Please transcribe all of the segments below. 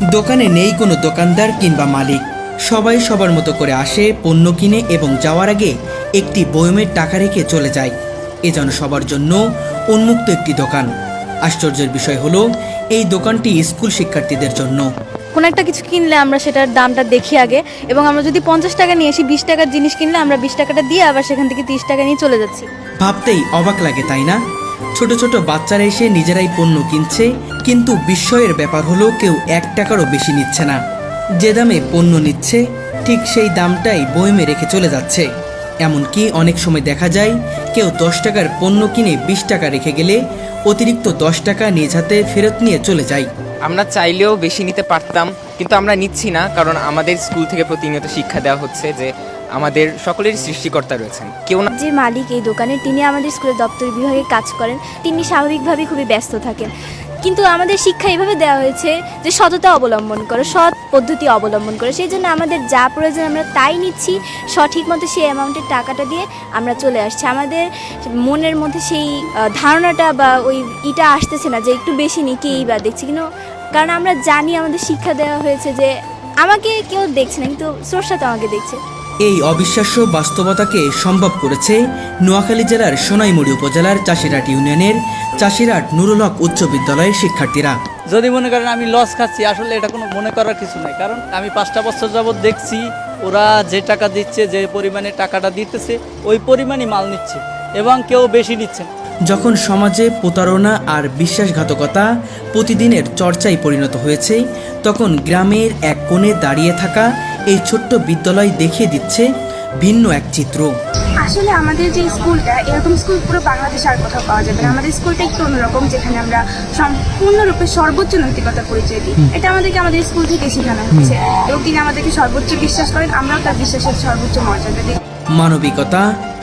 দোকানে নেই কোনো দোকানদার কিংবা মালিক। সবাই সবার মতো করে আসে পণ্য কিনে এবং যাওয়ার আগে একটি বয়মের টাকা রেখে চলে যায়। এ যেন সবার জন্য উন্মুক্ত একটি দোকান। আশ্চর্যের বিষয় হলো এই দোকানটি স্কুল শিক্ষার্থীদের জন্য। কোনো একটা কিছু কিনলে আমরা সেটার দামটা দেখি আগে এবং আমরা যদি পঞ্চাশ টাকা নিয়ে আসি বিশ টাকার জিনিস কিনলে আমরা বিশ টাকাটা দিয়ে আবার সেখান থেকে তিরিশ টাকা নিয়ে চলে যাচ্ছি। ভাবতেই অবাক লাগে তাই না? ছোট ছোট বাচ্চারা এসে নিজেরাই পণ্য কিনছে, কিন্তু বিস্ময়ের ব্যাপার হলো কেউ এক টাকারও বেশি নিচ্ছে না। যে দামে পণ্য নিচ্ছে, ঠিক সেই দামটাই বয়মে রেখে চলে যাচ্ছে। এমনকি অনেক সময় দেখা যায়, কেউ দশ টাকার পণ্য কিনে বিশ টাকা রেখে গেলে অতিরিক্ত দশ টাকা নিজ হাতে ফেরত নিয়ে চলে যায়। আমরা চাইলেও বেশি নিতে পারতাম, কিন্তু আমরা নিচ্ছি না, কারণ আমাদের স্কুল থেকে প্রতিনিয়ত শিক্ষা দেওয়া হচ্ছে যে আমাদের সকলেরই সৃষ্টিকর্তা রয়েছেন। কেউ না যে মালিক এই দোকানের তিনি আমাদের স্কুলের দপ্তর বিভাগে কাজ করেন। তিনি স্বাভাবিকভাবেই খুবই ব্যস্ত থাকেন। কিন্তু আমাদের শিক্ষা এভাবে দেওয়া হয়েছে যে সততা অবলম্বন করো, সৎ পদ্ধতি অবলম্বন করো। সেই জন্য আমাদের যা প্রয়োজন আমরা তাই নিচ্ছি। সঠিক মতো সেই অ্যামাউন্টের টাকাটা দিয়ে আমরা চলে আসছি। আমাদের মনের মধ্যে সেই ধারণাটা বা ওই ইটা আসতেছে না যে একটু বেশি নিই কি বা দেখছি। কিন্তু কারণ আমরা জানি আমাদের শিক্ষা দেওয়া হয়েছে যে আমাকে কেউ দেখছে না, কিন্তু স্রষ্টা তো আমাকে দেখছে। এই অবিশ্বাস্য বাস্তবতাকে সম্ভব করেছে নোয়াখালী জেলার সোনাইমুড়ি উপজেলার চাষিরাট ইউনিয়নের চাষিরাট নুরুল হক উচ্চ বিদ্যালয়ের শিক্ষার্থীরা যদি মনে করেন আমি লস খাচ্ছি আসলে এটা কোনো মনে করার কিছু নাই কারণ আমি পাঁচটা বছর যাবৎ দেখছি ওরা যে টাকা দিচ্ছে যে পরিমাণে টাকাটা দিতেছে ওই পরিমাণই মাল নিচ্ছে এবং কেউ বেশি নিচ্ছে না। যখন সমাজে প্রতারণা আর বিশ্বাসঘাতকতা প্রতিদিনের চর্চায় পরিণত হয়েছে তখন গ্রামের এক কোণে দাঁড়িয়ে থাকা এই ছোট্ট বিদ্যালয় দেখিয়ে দিচ্ছে ভিন্ন এক চিত্র। আসলে আমাদের যে স্কুলটা এরকম স্কুল পুরো বাংলাদেশে আর কোথাও পাওয়া যাবে না। আমাদের স্কুলটা একটু অন্যরকম যেখানে আমরা সম্পূর্ণরূপে সর্বোচ্চ নৈতিকতা পরিচয় দিই। এটা আমাদেরকে আমাদের স্কুল থেকে শেখানো হচ্ছে। এবং তিনি আমাদেরকে সর্বোচ্চ বিশ্বাস করেন আমরাও তার বিশ্বাসের সর্বোচ্চ মর্যাদা দিই। মানবিকতা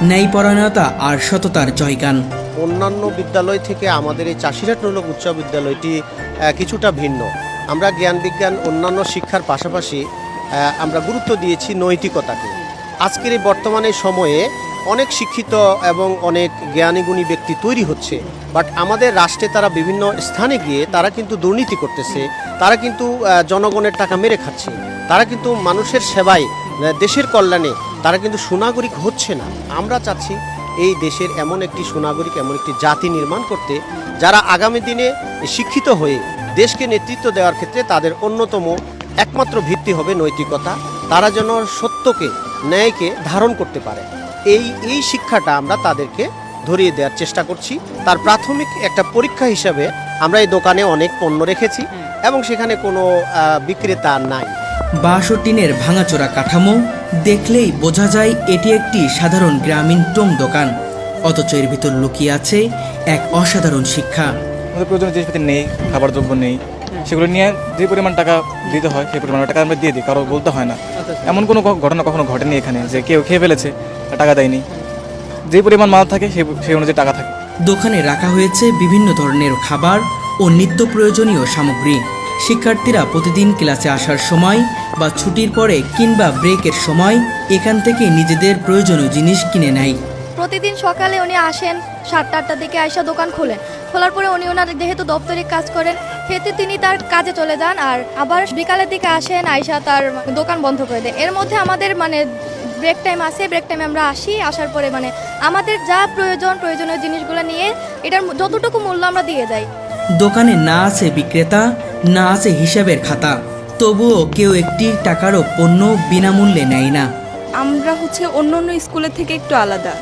ন্যায়পরায়ণতা আর সততার জয়গান। অন্যান্য বিদ্যালয় থেকে আমাদের এই চাষিরাটমূলক উচ্চ বিদ্যালয়টি আহ, কিছুটা ভিন্ন। আমরা জ্ঞান বিজ্ঞান অন্যান্য শিক্ষার পাশাপাশি আমরা গুরুত্ব দিয়েছি নৈতিকতাকে। আজকের এই বর্তমানে সময়ে অনেক শিক্ষিত এবং অনেক জ্ঞানীগুণী ব্যক্তি তৈরি হচ্ছে বাট আমাদের রাষ্ট্রে তারা বিভিন্ন স্থানে গিয়ে তারা কিন্তু দুর্নীতি করতেছে, তারা কিন্তু জনগণের টাকা মেরে খাচ্ছে, তারা কিন্তু মানুষের সেবায় দেশের কল্যাণে তারা কিন্তু সুনাগরিক হচ্ছে না। আমরা চাচ্ছি এই দেশের এমন একটি সুনাগরিক, এমন একটি জাতি নির্মাণ করতে, যারা আগামী দিনে শিক্ষিত হয়ে দেশকে নেতৃত্ব দেওয়ার ক্ষেত্রে তাদের অন্যতম একমাত্র ভিত্তি হবে নৈতিকতা। তারা যেন সত্যকে ন্যায়কে ধারণ করতে পারে। এই এই শিক্ষাটা আমরা তাদেরকে ধরিয়ে দেওয়ার চেষ্টা করছি। তার প্রাথমিক একটা পরীক্ষা হিসাবে আমরা এই দোকানে অনেক পণ্য রেখেছি এবং সেখানে কোনো বিক্রেতা নাই। বাষট্টিনের ভাঙাচোরা কাঠামো দেখলেই বোঝা যায় এটি একটি সাধারণ গ্রামীণ টং দোকান। অথচ এর ভিতর লুকিয়ে আছে এক অসাধারণ শিক্ষা। আমাদের প্রয়োজনীয় জিনিসপাতি নেই খাবার দ্রব্য নেই। সেগুলো নিয়ে যে পরিমাণ টাকা দিতে হয় সেই পরিমাণ টাকা আমরা দিয়ে দিই কারও বলতে হয় না। এমন কোনো ঘটনা কখনো ঘটেনি এখানে যে কেউ খেয়ে ফেলেছে টাকা দেয়নি। যে পরিমাণ মাল থাকে সেই সেই অনুযায়ী টাকা থাকে। দোকানে রাখা হয়েছে বিভিন্ন ধরনের খাবার ও নিত্য প্রয়োজনীয় সামগ্রী। শিক্ষার্থীরা প্রতিদিন ক্লাসে আসার সময় বা ছুটির পরে কিংবা ব্রেকের সময় এখান থেকে নিজেদের প্রয়োজনীয় জিনিস কিনে নেয়। প্রতিদিন সকালে উনি আসেন সাতটা আটটার দিকে আইসা দোকান খোলেন। খোলার পরে উনি ওনার যেহেতু দপ্তরে কাজ করেন সেহেতু তিনি তার কাজে চলে যান আর আবার বিকালের দিকে আসেন আইসা তার দোকান বন্ধ করে দেয়। এর মধ্যে আমাদের মানে ব্রেক টাইম আছে ব্রেক টাইমে আমরা আসি আসার পরে মানে আমাদের যা প্রয়োজন প্রয়োজনীয় জিনিসগুলো নিয়ে এটার যতটুকু মূল্য আমরা দিয়ে যাই। দোকানে না আছে বিক্রেতা না আছে হিসাবের খাতা। তবুও কেউ একটি টাকারও পণ্য বিনামূল্যে নেয় না। আমরা হচ্ছে অন্য অন্য স্কুলের থেকে একটু আলাদা।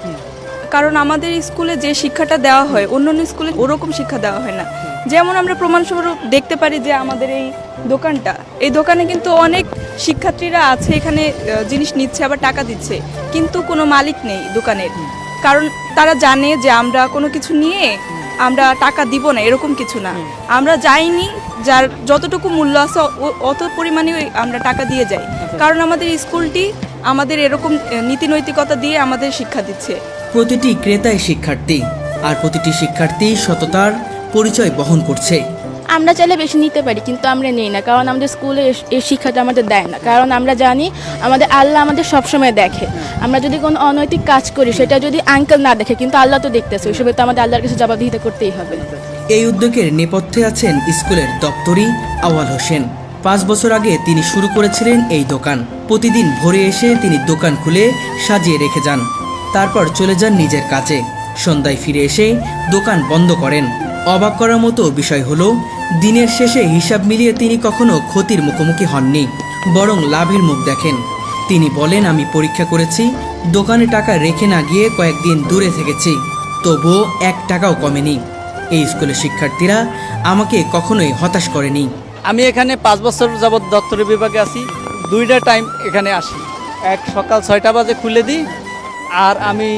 কারণ আমাদের স্কুলে যে শিক্ষাটা দেওয়া হয় অন্য স্কুলে ওরকম শিক্ষা দেওয়া হয় না। যেমন আমরা প্রমাণস্বরূপ দেখতে পারি যে আমাদের এই দোকানটা, এই দোকানে কিন্তু অনেক শিক্ষার্থীরা আছে, এখানে জিনিস নিচ্ছে, আবার টাকা দিচ্ছে, কিন্তু কোনো মালিক নেই দোকানের। কারণ তারা জানে যে আমরা কোনো কিছু নিয়ে আমরা টাকা দিব না, এরকম কিছু না। আমরা যাইনি, যার যতটুকু মূল্য আছে অত পরিমাণে আমরা টাকা দিয়ে যাই। কারণ আমাদের স্কুলটি আমাদের এরকম নীতি নৈতিকতা দিয়ে আমাদের শিক্ষা দিচ্ছে। প্রতিটি ক্রেতাই শিক্ষার্থী আর প্রতিটি শিক্ষার্থী সততার পরিচয় বহন করছে। আমরা চাইলে বেশি নিতে পারি কিন্তু আমরা নেই না কারণ আমাদের স্কুলে এই শিক্ষাটা আমাদের দেয় না। কারণ আমরা জানি আমাদের আল্লাহ আমাদের সবসময় দেখে। আমরা যদি কোনো অনৈতিক কাজ করি সেটা যদি আঙ্কেল না দেখে কিন্তু আল্লাহ তো দেখতেছে ওইসবে তো আমাদের আল্লাহর কাছে জবাবদিহিতা করতেই হবে। এই উদ্যোগের নেপথ্যে আছেন স্কুলের দপ্তরি আওয়াল হোসেন। পাঁচ বছর আগে তিনি শুরু করেছিলেন এই দোকান। প্রতিদিন ভোরে এসে তিনি দোকান খুলে সাজিয়ে রেখে যান। তারপর চলে যান নিজের কাছে সন্ধ্যায় ফিরে এসে দোকান বন্ধ করেন। অবাক করার মতো বিষয় হলো, দিনের শেষে হিসাব মিলিয়ে তিনি কখনো ক্ষতির মুখোমুখি হননি, বরং লাভের মুখ দেখেন। তিনি বলেন, আমি পরীক্ষা করেছি, দোকানে টাকা রেখে না গিয়ে কয়েকদিন দূরে থেকেছি, তবুও এক টাকাও কমেনি। এই স্কুলের শিক্ষার্থীরা আমাকে কখনোই হতাশ করেনি। আমি এখানে পাঁচ বছর যাবৎ দপ্তরের বিভাগে আছি, দুইটা টাইম এখানে আসি। এক সকাল ছয়টা বাজে খুলে দিই আর আমি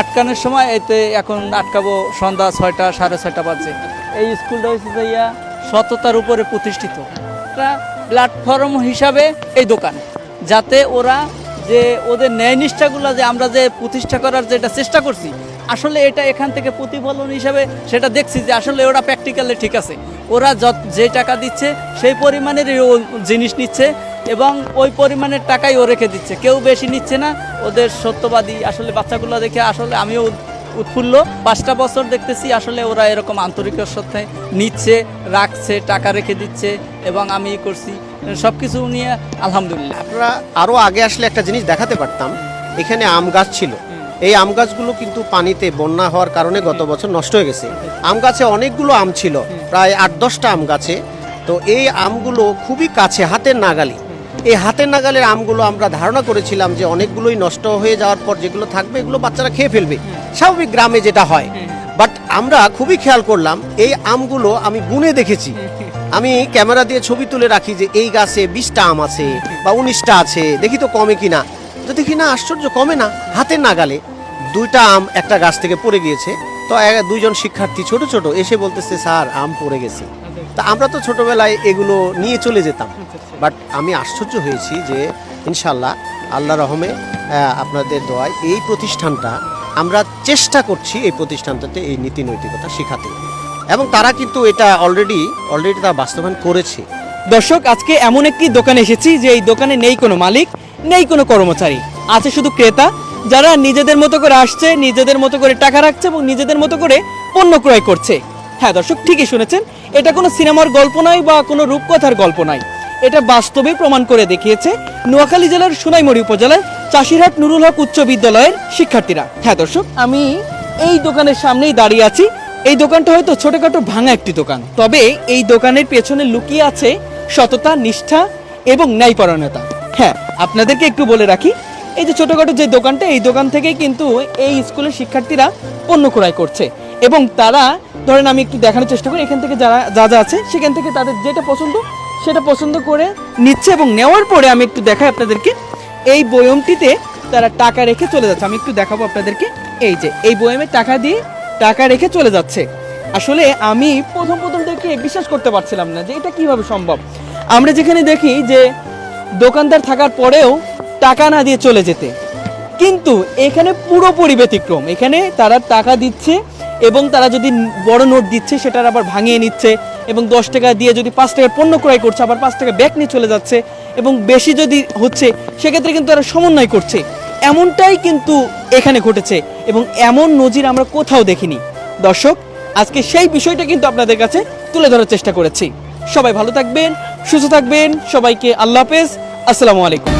আটকানোর সময় এতে এখন আটকাবো সন্ধ্যা ছয়টা, সাড়ে ছয়টা বাজে। এই স্কুলটা হচ্ছে যাইয়া সততার উপরে প্রতিষ্ঠিত। প্ল্যাটফর্ম হিসাবে এই দোকান, যাতে ওরা যে ওদের ন্যায় নিষ্ঠাগুলো যে আমরা যে প্রতিষ্ঠা করার যেটা চেষ্টা করছি, আসলে এটা এখান থেকে প্রতিফলন হিসাবে সেটা দেখছি যে আসলে ওরা প্র্যাকটিক্যালে ঠিক আছে। ওরা যে টাকা দিচ্ছে, সেই পরিমাণের জিনিস নিচ্ছে এবং ওই পরিমাণের টাকাই ও রেখে দিচ্ছে। কেউ বেশি নিচ্ছে না। ওদের সত্যবাদী আসলে বাচ্চাগুলো দেখে আসলে আমিও উৎফুল্ল। পাঁচটা বছর দেখতেছি আসলে ওরা এরকম আন্তরিকের সাথে নিচ্ছে, রাখছে, টাকা রেখে দিচ্ছে এবং আমি করছি। সব কিছু নিয়ে আলহামদুলিল্লাহ। আপনারা আরও আগে আসলে একটা জিনিস দেখাতে পারতাম। এখানে আম গাছ ছিল। এই আম গাছগুলো কিন্তু পানিতে বন্যা হওয়ার কারণে গত বছর নষ্ট হয়ে গেছে। আম গাছে অনেকগুলো আম ছিল। প্রায় আট দশটা আম গাছে। তো এই আমগুলো খুবই কাছে, হাতের নাগালি। এই হাতের নাগালের আমগুলো আমরা ধারণা করেছিলাম যে অনেকগুলোই নষ্ট হয়ে যাওয়ার পর যেগুলো থাকবে এগুলো বাচ্চারা খেয়ে ফেলবে। স্বাভাবিক গ্রামে যেটা হয়। বাট আমরা খুবই খেয়াল করলাম, এই আমগুলো আমি গুনে দেখেছি। আমি ক্যামেরা দিয়ে ছবি তুলে রাখি যে এই গাছে বিশটা আম আছে বা উনিশটা আছে, দেখি তো কমে কিনা। তো দেখি না, আশ্চর্য, কমে না। হাতের নাগালে দুইটা আম একটা গাছ থেকে পড়ে গিয়েছে। তো দুইজন শিক্ষার্থী ছোট ছোট এসে বলতেছে, স্যার, আম পড়ে গেছে। তা আমরা তো ছোটবেলায় এগুলো নিয়ে চলে যেতাম। বাট আমি আশ্চর্য হয়েছি যে ইনশাল্লাহ আল্লাহ রহমে আপনাদের দোয়ায় এই প্রতিষ্ঠানটা আমরা চেষ্টা করছি এই প্রতিষ্ঠানটাতে এই নীতি নৈতিকতা শেখাতে। এবং তারা কিন্তু এটা অলরেডি অলরেডি তারা বাস্তবায়ন করেছে। দর্শক, আজকে এমন একটি দোকানে এসেছি যে এই দোকানে নেই কোনো মালিক, নেই কোনো কর্মচারী। আছে শুধু ক্রেতা, যারা নিজেদের মতো করে আসছে, নিজেদের মতো করে টাকা রাখছে এবং নিজেদের মতো করে পণ্য ক্রয় করছে। হ্যাঁ দর্শক, ঠিকই শুনেছেন। এটা কোনো সিনেমার গল্প নয় বা কোনো রূপকথার গল্প নয়। এটা বাস্তবে প্রমাণ করে দেখিয়েছে নোয়াখালী জেলার সোনাইমুড়ি উপজেলার চাষিরহাট নুরুল হক উচ্চ বিদ্যালয়ের শিক্ষার্থীরা। হ্যাঁ দর্শক, আমি এই দোকানের সামনেই দাঁড়িয়ে আছি। এই দোকানটা হয়তো ছোটখাটো ভাঙা একটি দোকান। তবে এই দোকানের পেছনে লুকিয়ে আছে সততা, নিষ্ঠা এবং ন্যায়পরায়ণতা। হ্যাঁ আপনাদেরকে একটু বলে রাখি, এই যে ছোটখাটো যে দোকানটা, এই দোকান থেকেই কিন্তু এই স্কুলের শিক্ষার্থীরা পণ্য ক্রয় করছে। এবং তারা, ধরেন আমি একটু দেখানোর চেষ্টা করি, এখান থেকে যারা, যা যা আছে, সেখান থেকে তাদের যেটা পছন্দ, সেটা পছন্দ করে নিচ্ছে এবং নেওয়ার পরে আমি একটু দেখাই আপনাদেরকে। এই বয়মটিতে তারা টাকা রেখে চলে যাচ্ছে। আমি একটু দেখাবো আপনাদেরকে। এই যে, এই বয়মে টাকা দিয়ে টাকা রেখে চলে যাচ্ছে। আসলে আমি প্রথম প্রথম দেখে বিশ্বাস করতে পারছিলাম না যে এটা কীভাবে সম্ভব। আমরা যেখানে দেখি যে দোকানদার থাকার পরেও টাকা না দিয়ে চলে যেতে। কিন্তু এখানে পুরোপুরি ব্যতিক্রম। এখানে তারা টাকা দিচ্ছে এবং তারা যদি বড় নোট দিচ্ছে, সেটার আবার ভাঙিয়ে নিচ্ছে এবং দশ টাকা দিয়ে যদি পাঁচ টাকার পণ্য ক্রয় করছে, আবার পাঁচ টাকা ব্যাগ নিয়ে চলে যাচ্ছে এবং বেশি যদি হচ্ছে, সেক্ষেত্রে কিন্তু তারা সমন্বয় করছে। এমনটাই কিন্তু এখানে ঘটেছে এবং এমন নজির আমরা কোথাও দেখিনি। দর্শক, আজকে সেই বিষয়টা কিন্তু আপনাদের কাছে তুলে ধরার চেষ্টা করেছি। সবাই ভালো থাকবেন, সুস্থ থাকবেন, সবাইকে আল্লাহ হাফেজ। আসসালামু আলাইকুম।